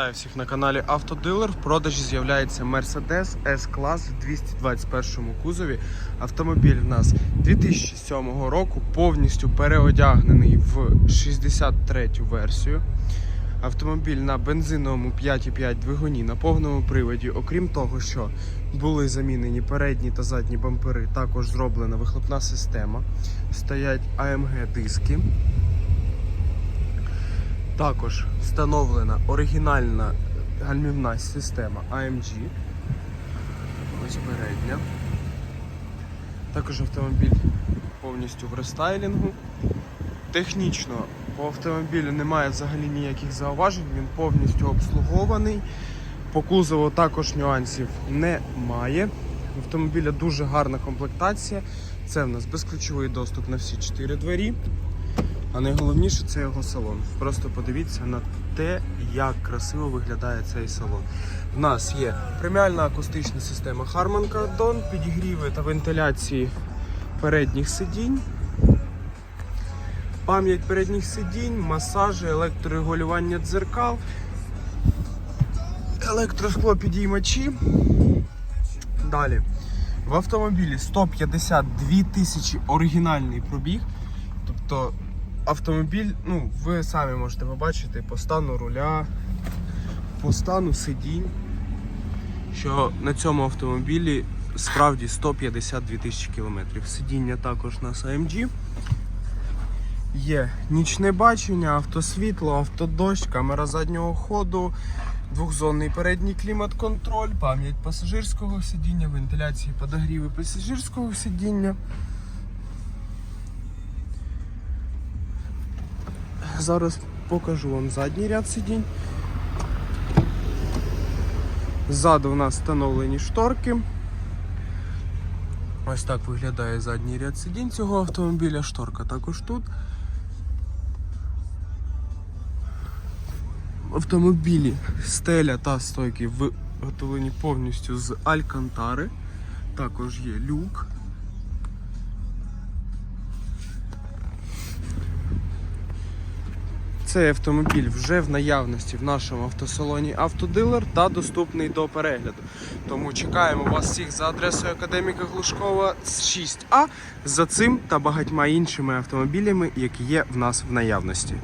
Вітаю всіх на каналі Автодилер. В продажі з'являється Mercedes S-клас в 221 кузові. Автомобіль в нас 2007 року, повністю переодягнений в 63 версію. Автомобіль на бензиновому 5,5 двигуні на повному приводі. Окрім того, що були замінені передні та задні бампери, також зроблена вихлопна система. Стоять AMG диски. Також встановлена оригінальна гальмівна система AMG. Ось передня. Також автомобіль повністю в рестайлінгу. Технічно по автомобілю немає взагалі ніяких зауважень, він повністю обслугований. По кузову також нюансів немає. В автомобіля дуже гарна комплектація. Це в нас безключовий доступ на всі чотири двері. А найголовніше це його салон. Просто подивіться на те, як красиво виглядає цей салон. У нас є преміальна акустична система Harman Kardon, підігріви та вентиляції передніх сидінь. Пам'ять передніх сидінь, масажі, електрорегулювання дзеркал, електроскло підіймачі. Далі. В автомобілі 152 тисячі оригінальний пробіг. Тобто автомобіль, ну, ви самі можете побачити по стану руля, по стану сидінь, що на цьому автомобілі справді 152 тисячі кілометрів. Сидіння також у нас AMG. Є нічне бачення, автосвітло, автодощ, камера заднього ходу, двохзонний передній клімат-контроль, пам'ять пасажирського сидіння, вентиляції подогріви пасажирського сидіння. Зараз покажу вам задній ряд сидінь. Ззаду у нас встановлені шторки. Ось так виглядає задній ряд сидінь цього автомобіля. Шторка також тут. В автомобілі стеля та стойки виготовлені повністю з алькантари. Також є люк. Цей автомобіль вже в наявності в нашому автосалоні Автодилер та доступний до перегляду. Тому чекаємо вас всіх за адресою Академіка Глушкова 6А за цим та багатьма іншими автомобілями, які є в нас в наявності.